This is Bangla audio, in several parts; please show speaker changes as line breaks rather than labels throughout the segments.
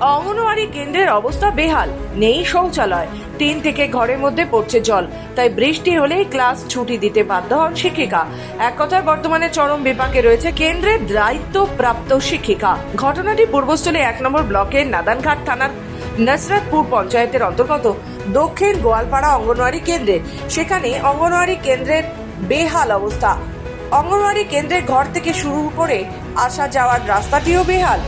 অঙ্গনওয়াড়ি কেন্দ্রের অবস্থা বেহাল, নেই শৌচালয়। টিন থেকে ঘরের মধ্যে পড়ছে জল, তাই বৃষ্টি হলেই ক্লাস ছুটি দিতে বাধ্য হন শিক্ষিকা। এক কথায় বর্তমানে চরম বিপাকে রয়েছে কেন্দ্রের দায়িত্বপ্রাপ্ত শিক্ষিকা। ঘটনাটি পূর্বস্থলে এক নম্বর ব্লকের নাদানঘাট থানার নসরতপুর পঞ্চায়েতের অন্তর্গত দক্ষিণ গোয়ালপাড়া অঙ্গনওয়াড়ি কেন্দ্রে। সেখানে অঙ্গনওয়াড়ি কেন্দ্রের বেহাল অবস্থা। অঙ্গনওয়াড়ি কেন্দ্রের ঘর থেকে শুরু করে আসা যাওয়ার রাস্তাটিও বেহাল।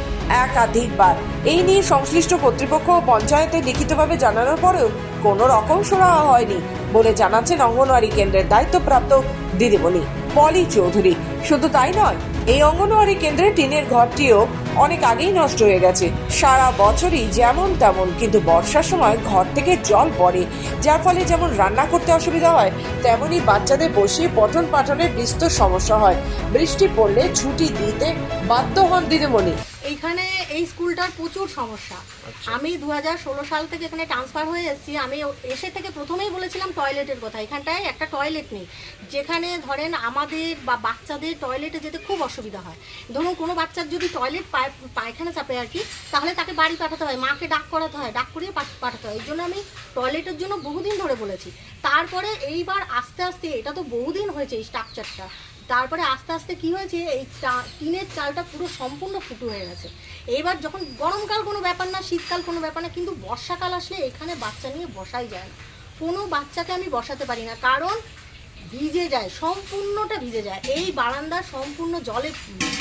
একাধিকবার। এই নিয়ে সংশ্লিষ্ট কর্তৃপক্ষ ও পঞ্চায়েতে লিখিতভাবে জানানোর পরেও কোনো রকম সুরাহা হয়নি বলে জানাচ্ছেন অঙ্গনওয়াড়ি কেন্দ্রের দায়িত্বপ্রাপ্ত দিদিমণি পলি চৌধুরী। শুধু তাই নয়, এই অঙ্গনওয়াড়ি কেন্দ্রে টিনের ঘরটিও অনেক আগেই নষ্ট হয়ে গেছে। সারা বছরই যেমন তেমন, কিন্তু বর্ষার সময় ঘর থেকে জল পড়ে, যার ফলে যেমন রান্না করতে অসুবিধা হয়, তেমনি বাচ্চাদের বসিয়ে পঠন পাঠনের বিস্তর সমস্যা হয়। বৃষ্টি পড়লে ছুটি দিতে বাধ্য হন দিদিমণি।
এইখানে এই স্কুলটার প্রচুর সমস্যা। আমি দু হাজার ষোলো সাল থেকে এখানে ট্রান্সফার হয়ে এসেছি। আমি এসে থেকে প্রথমেই বলেছিলাম টয়লেটের কথা। এখানটায় একটা টয়লেট নেই। যেখানে ধরেন আমাদের বা বাচ্চাদের টয়লেটে যেতে খুব অসুবিধা হয়। ধরুন কোনো বাচ্চার যদি টয়লেট পায়খানা চাপে আর কি তাহলে তাকে বাড়ি পাঠাতে হয়। মাকে ডাক করাতে হয় ডাক করিয়ে পাঠাতে হয়। এই জন্য আমি টয়লেটের জন্য বহুদিন ধরে বলেছি। তারপরে এইবার আস্তে আস্তে এটা তো বহুদিন হয়েছে এই স্ট্রাকচারটা তারপরে আস্তে আস্তে কি হয়েছে, এই টিনের চালটা পুরো সম্পূর্ণ ফুটো হয়ে গেছে। এইবার যখন গরমকাল কোনো ব্যাপার না, শীতকাল কোনো ব্যাপার না, কিন্তু বর্ষাকাল আসলে এখানে বাচ্চা নিয়ে বসাই যায় না। কোনো বাচ্চাকে আমি বসাতে পারি না। কারণ ভিজে যায়, সম্পূর্ণটা ভিজে যায়। এই বারান্দা সম্পূর্ণ জলে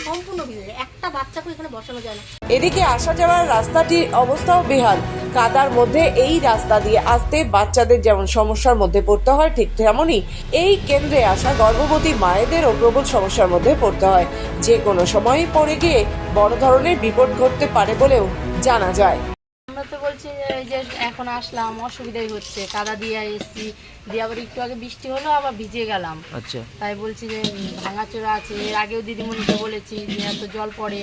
সম্পূর্ণ ভিজে যায়। একটা বাচ্চাকে এখানে বসানো যায় না।
এদিকে আসা যাওয়ার রাস্তাটির অবস্থাও বেহাল। কাদার মধ্যে এই রাস্তা দিয়ে আসতে বাচ্চাদের যেমন সমস্যার মধ্যে পড়তে হয়, ঠিক তেমনই এই কেন্দ্রে আসা গর্ভবতী মায়েদেরও প্রবল সমস্যার মধ্যে পড়তে হয়। যে কোনো সময়ই পড়ে গিয়ে বড় ধরনের বিপদ ঘটতে পারে বলেও জানা যায়।
তো বলছি যে এখন আসলাম অসুবিধাই হচ্ছে। কাদা দিয়ে এসছি দিয়ে আবার একটু আগে বৃষ্টি হলো আবার ভিজে গেলাম।
আচ্ছা।
তাই বলছি যে ভাঙাচোরা আছে। এর আগেও দিদিমণিকে বলেছি যে এত জল পড়ে।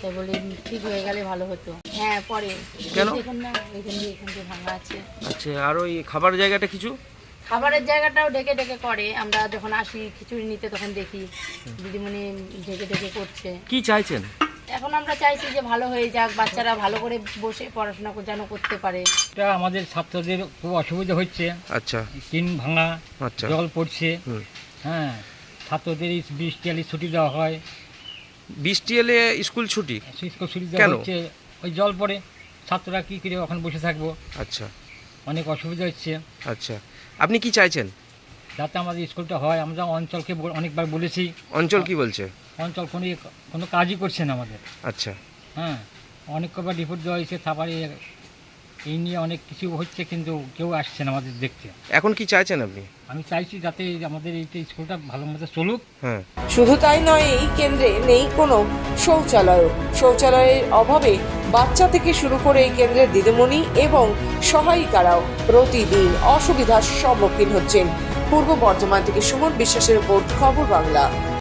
তাই বলে ঠিক হয়ে গেলে ভালো হতো। হ্যাঁ পরে
কেন?
দেখুন না এখান দিয়ে এখান দিয়ে ভাঙা আছে।
আচ্ছা আর ওই খাবার জায়গাটা কিছু?
খাবারের জায়গাটাও ডেকে ডেকে করে। আমরা যখন আসি খিচুড়ি নিতে তখন দেখি দিদিমণি ডেকে ডেকে করছে।
কি চাইছেন?
এখন আমরা চাইছি যে ভালো হয়ে যাক বাচ্চারা ভালো করে বসে পড়াশোনা যেন করতে পারে।
এটা আমাদের ছাত্রদের খুব অসুবিধা হচ্ছে।
আচ্ছা।
টিন ভাঙা
আচ্ছা।
জল পড়ছে। হ্যাঁ ছাত্রদের বৃষ্টি আলি ছুটি দেওয়া হয়।
বৃষ্টি এলে স্কুল ছুটি?
শুষ্ক ছুটি দেওয়া হচ্ছে ওই জল পড়ে। ছাত্ররা কী করে ওখানে বসে থাকব?
আচ্ছা।
অনেক অসুবিধা হচ্ছে।
আচ্ছা। আপনি কি চাইছেন?
যাতে আমাদের স্কুলটা হয়। আমরা অঞ্চলকে অনেকবার বলেছি।
অঞ্চল কি বলছে?
অঞ্চল কোনো কোনো কাজই করছে না আমাদের।
আচ্ছা।
হ্যাঁ অনেক কবার রিপোর্ট দেওয়া হয়েছে তারপরে এই নিয়ে অনেক কিছু হচ্ছে কিন্তু কেউ আসছে না আমাদের দেখতে।
এখন কি চাইছেন আপনি?
আমি চাইছি যাতে আমাদের এইটা স্কুলটা ভালো মতো চলুক।
হ্যাঁ।
শুধু তাই নয় এই কেন্দ্রে নেই কোনো শৌচালয়। শৌচালয়ের অভাবে বাচ্চা থেকে শুরু করে এই কেন্দ্রের দিদিমণি এবং সহায়িকারাও প্রতিদিন অসুবিধার সম্মুখীন হচ্ছেন। পূর্ব বর্ধমান থেকে সুমন বিশ্বাসের রিপোর্ট খবর বাংলা।